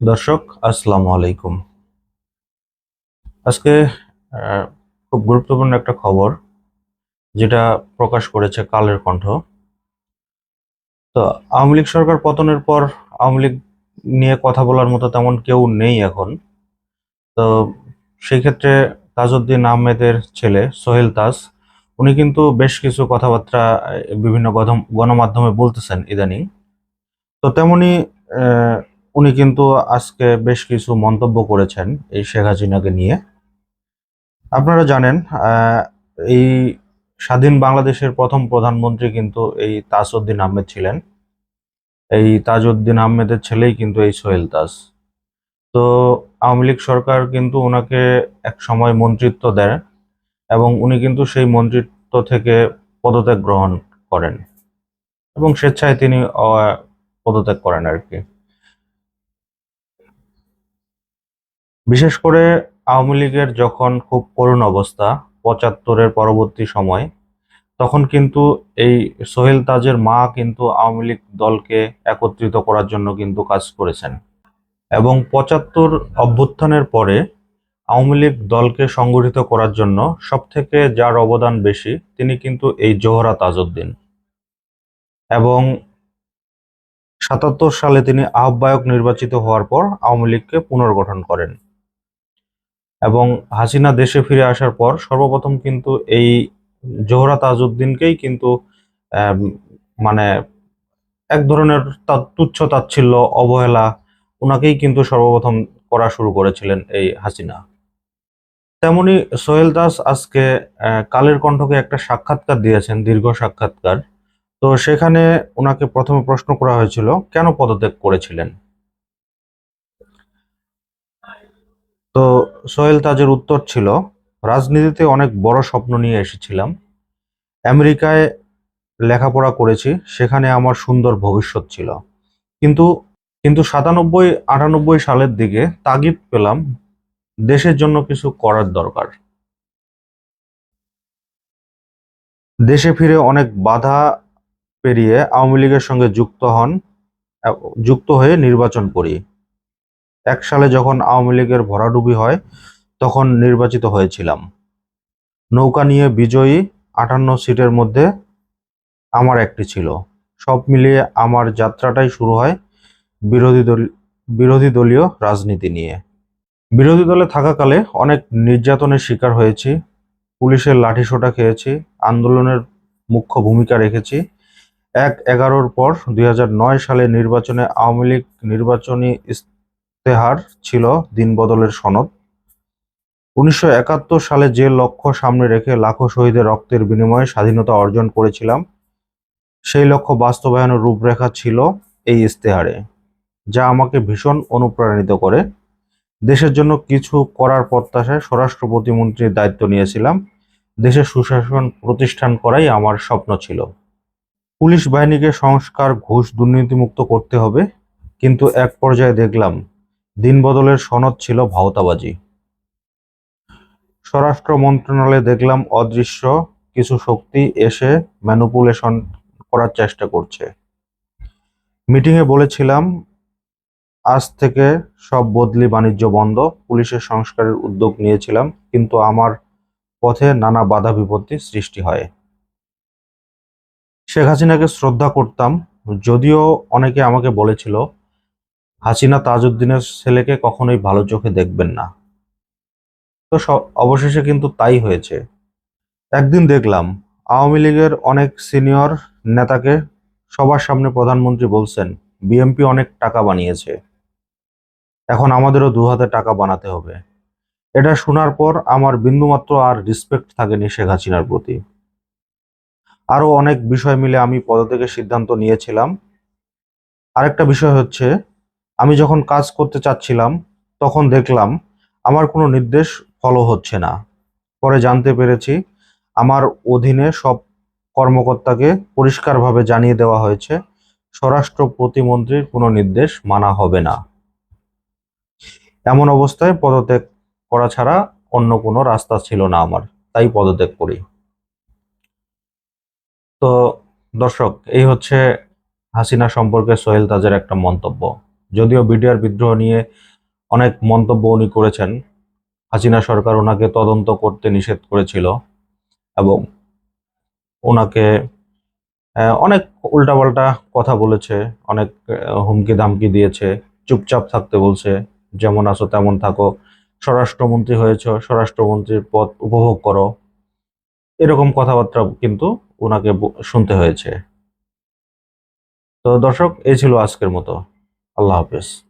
দর্শক, আসসালামু আলাইকুম। আজকে খুব গুরুত্বপূর্ণ একটা খবর, যেটা প্রকাশ করেছে কালের কণ্ঠ। তো আওয়ামী লীগ সরকার পতনের পর আওয়ামী লীগ নিয়ে কথা বলার মতো তেমন কেউ নেই এখন। তো সেই ক্ষেত্রে তাজউদ্দিন আহমেদের ছেলে সোহেল তাজ, উনি কিন্তু বেশ কিছু কথাবার্তা বিভিন্ন গণমাধ্যমে বলতেছেন ইদানিং। তো তেমনি উনি কিন্তু আজকে বেশ কিছু মন্তব্য করেছেন এই শেখ হাসিনাকে নিয়ে। আপনারা জানেন এই স্বাধীন বাংলাদেশের প্রথম প্রধানমন্ত্রী কিন্তু এই তাজউদ্দিন আহমেদ ছিলেন। এই তাজউদ্দিন আহমেদের ছেলেই কিন্তু এই সোহেল তাজ। তো আওয়ামী লীগ সরকার কিন্তু ওনাকে এক সময় মন্ত্রিত্ব দেয় এবং উনি কিন্তু সেই মন্ত্রিত্ব থেকে পদত্যাগ গ্রহণ করেন এবং স্বেচ্ছায় তিনি পদত্যাগ করেন আর কি। বিশেষ করে আওয়ামী লীগের যখন খুব করুণ অবস্থা, পঁচাত্তরের পরবর্তী সময়, তখন কিন্তু এই সোহেল তাজের মা কিন্তু আওয়ামী লীগ দলকে একত্রিত করার জন্য কিন্তু কাজ করেছেন। এবং পঁচাত্তর অভ্যুত্থানের পরে আওয়ামী লীগ দলকে সংগঠিত করার জন্য সব থেকে যার অবদান বেশি, তিনি কিন্তু এই জোহরা তাজউদ্দিন। এবং সাতাত্তর সালে তিনি আহ্বায়ক নির্বাচিত হওয়ার পর আওয়ামী লীগকে পুনর্গঠন করেন। এবং হাসিনা দেশে ফিরে আসার পর সর্বপ্রথম কিন্তু এই জোহরা তাজউদ্দিনকেই কিন্তু মানে এক ধরনের তুচ্ছ তাচ্ছিল্য, অবহেলা ওনাকেই কিন্তু সর্বপ্রথম করা শুরু করেছিলেন এই হাসিনা। তেমনি সোহেল দাস আজকে কালের কণ্ঠকে একটা সাক্ষাৎকার দিয়েছেন, দীর্ঘ সাক্ষাৎকার। তো সেখানে ওনাকে প্রথমে প্রশ্ন করা হয়েছিল, কেন পদত্যাগ করেছিলেন? তো সোহেল তাজের উত্তর ছিল, রাজনীতিতে অনেক বড় স্বপ্ন নিয়ে এসেছিলাম। আমেরিকায় লেখাপড়া করেছি, সেখানে আমার সুন্দর ভবিষ্যৎ ছিল। কিন্তু কিন্তু সাতানব্বই, আটানব্বই সালের দিকে তাগিদ পেলাম দেশের জন্য কিছু করার দরকার। দেশে ফিরে অনেক বাধা পেরিয়ে আওয়ামী লীগের সঙ্গে যুক্ত হন, যুক্ত হয়ে নির্বাচন করি। এক সালে যখন আওয়ামী লীগের ভরাডুবি হয়, তখন নির্বাচিত হয়েছিলাম। নৌকা নিয়ে বিজয়ী আটান্ন সিটের মধ্যে আমার একটি ছিল। সব মিলিয়ে আমার যাত্রাটাই শুরু হয় বিরোধী দল, বিরোধী দলীয় রাজনীতি নিয়ে। বিরোধী দলে থাকাকালে অনেক নির্যাতনের শিকার হয়েছি, পুলিশের লাঠিসোঁটা খেয়েছি, আন্দোলনের মুখ্য ভূমিকা রেখেছি। এক এগারোর পর দুই হাজার নয় সালে নির্বাচনে আওয়ামী লীগ নির্বাচনী ইস্তেহার ছিল দিনবদলের সনদ। উনিশশো একাত্তর সালে যে লক্ষ্য সামনে রেখে লাখো শহীদের রক্তের বিনিময়ে স্বাধীনতা অর্জন করেছিলাম, সেই লক্ষ্য বাস্তবায়নের রূপরেখা ছিল এই ইস্তেহারে, যা আমাকে ভীষণ অনুপ্রাণিত করে। দেশের জন্য কিছু করার প্রত্যাশায় স্বরাষ্ট্র প্রতিমন্ত্রীর দায়িত্ব নিয়েছিলাম। দেশের সুশাসন প্রতিষ্ঠান করাই আমার স্বপ্ন ছিল। পুলিশ বাহিনীকে সংস্কার, ঘুষ, দুর্নীতিমুক্ত করতে হবে, কিন্তু এক পর্যায়ে দেখলাম দিনবদলের সনদ ছিল ভাওতাবাজি। স্বরাষ্ট্র মন্ত্রণালয়ে দেখলাম অদৃশ্য কিছু শক্তি এসে ম্যানুপুলেশন করার চেষ্টা করছে। মিটিংয়ে বলেছিলাম, আজ থেকে সব বদলি বাণিজ্য বন্ধ, পুলিশের সংস্কারের উদ্যোগ নিয়েছিলাম, কিন্তু আমার পথে নানা বাধা বিপত্তি সৃষ্টি হয়। শেখ হাসিনাকে শ্রদ্ধা করতাম, যদিও অনেকে আমাকে বলেছিল হাসিনা তাজউদ্দিনের ছেলেকে কখনোই ভালো চোখে দেখবেন না। তো অবশেষে কিন্তু তাই হয়েছে। একদিন দেখলাম, আওয়ামী লীগের অনেক সিনিয়র নেতাকে সবার সামনে প্রধানমন্ত্রী বলছেন, বিএমপি অনেক টাকা বানিয়েছে। এখন আমাদেরও দু হাতে টাকা বানাতে হবে। এটা শোনার পর আমার বিন্দুমাত্র আর রেসপেক্ট থাকেনি শেখ হাসিনার প্রতি। আরও অনেক বিষয় মিলে আমি পদত্যাগের সিদ্ধান্ত নিয়েছিলাম। আরেকটা বিষয় হচ্ছে আমি যখন কাজ করতে চাচ্ছিলাম, তখন দেখলাম আমার কোনো নির্দেশ ফলো হচ্ছে না। পরে জানতে পেরেছি আমার অধীনে সব কর্মকর্তাকে পরিষ্কারভাবে জানিয়ে দেওয়া হয়েছে, স্বরাষ্ট্র প্রতিমন্ত্রীর কোনো নির্দেশ মানা হবে না। এমন অবস্থায় পদত্যাগ করা ছাড়া অন্য কোনো রাস্তা ছিল না আমার, তাই পদত্যাগ করি। তো দর্শক, এই হচ্ছে হাসিনা সম্পর্কে সোহেল তাজের একটা মন্তব্য। যদিও বিডিআর বিদ্রোহ নিয়ে অনেক মন্তব্য উনি করেছেন, হাসিনা সরকার ওনাকে তদন্ত করতে নিষেধ করেছিল এবং ওনাকে অনেক উল্টাপাল্টা কথা বলেছে, অনেক হুমকি ধামকি দিয়েছে, চুপচাপ থাকতে বলছে, যেমন আছো তেমন থাকো, স্বরাষ্ট্রমন্ত্রী হয়েছে, স্বরাষ্ট্রমন্ত্রীর পদ উপভোগ করো। এরকম কথাবার্তা কিন্তু ওনাকে শুনতে হয়েছে। তো দর্শক, এই ছিল আজকের মতো। আল্লাহ হাফেজ।